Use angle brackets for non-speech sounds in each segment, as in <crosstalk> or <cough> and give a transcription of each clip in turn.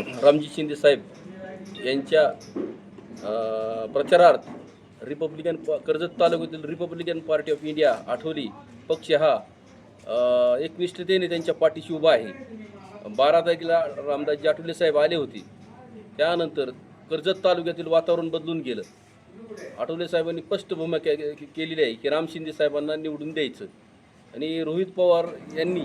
<clears throat> रामजी शिंदे साहेब यांच्या प्रचारार्थ रिपब्लिकन प- कर्जत तालुक्यातील रिपब्लिकन पार्टी ऑफ इंडिया आठवली. पक्ष हा एकनिष्ठतेने त्यांच्या पाठीशी उभा आहे. बारा तारखेला रामदासजी आठवले साहेब आले होते. त्यानंतर कर्जत तालुक्यातील वातावरण बदलून गेलं. आठवले साहेबांनी स्पष्ट भूमिका केलेली आहे की राम शिंदे साहेबांना निवडून द्यायचं. आणि रोहित पवार यांनी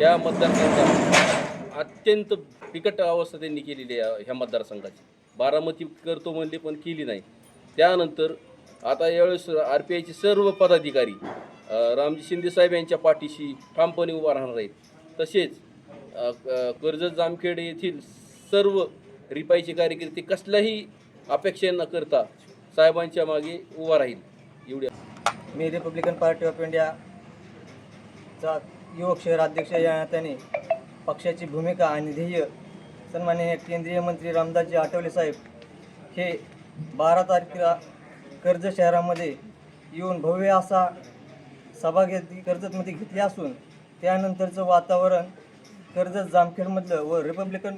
या मतदारसंघात अत्यंत बिकट अवस्था त्यांनी केलेली आहे ह्या मतदारसंघाची. बारामती करतो म्हणले पण केली नाही. त्यानंतर आता यावेळेस आर पी आयचे सर्व पदाधिकारी रामजी शिंदे साहेब यांच्या पाठीशी ठामपणे उभा राहणार आहेत. तसेच कर्जत जामखेड येथील सर्व रिपाईचे कार्यकर्ते कसल्याही अपेक्षा न करता साहेबांच्या मागे उभा राहील. एवढ्या मी रिपब्लिकन पार्टी ऑफ इंडियाचा युवक शहर अध्यक्ष या नात्याने पक्षाची भूमिका आणि ध्येय सन्माननीय केंद्रीय मंत्री रामदासजी आठवले साहेब हे बारा तारखेला कर्ज शहरामध्ये येऊन भव्य असा सभा घेतली कर्जतमध्ये घेतली असून त्यानंतरचं वातावरण कर्जत जामखेडमधलं व रिपब्लिकन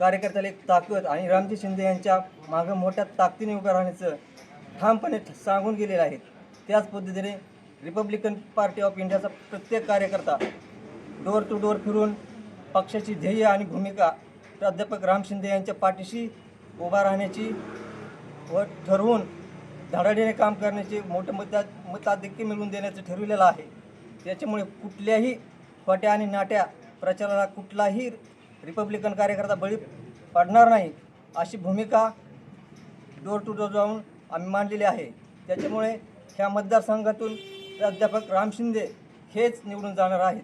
कार्यकर्त्याला एक ताकद आणि रामजी शिंदे यांच्या मागं मोठ्या ताकदीने उभं राहण्याचं ठामपणे सांगून गेलेलं आहे. त्याच पद्धतीने रिपब्लिकन पार्टी ऑफ इंडियाचा प्रत्येक कार्यकर्ता डोअर टू डोअर फिरून पक्षाची ध्येय आणि भूमिका प्राध्यापक राम शिंदे यांच्या पाठीशी उभा राहण्याची व ठरवून धडाडीने काम करण्याचे मोठं मता मताधिक्य मिळवून देण्याचं ठरविलेलं आहे. त्याच्यामुळे कुठल्याही खोट्या आणि नाट्या प्रचाराला कुठलाही रिपब्लिकन कार्यकर्ता बळी पडणार नाही अशी भूमिका डोर टू डोर जाऊन आम्ही मांडलेली आहे. त्याच्यामुळे ह्या मतदारसंघातून प्राध्यापक राम शिंदे हेच निवडून जाणार आहेत.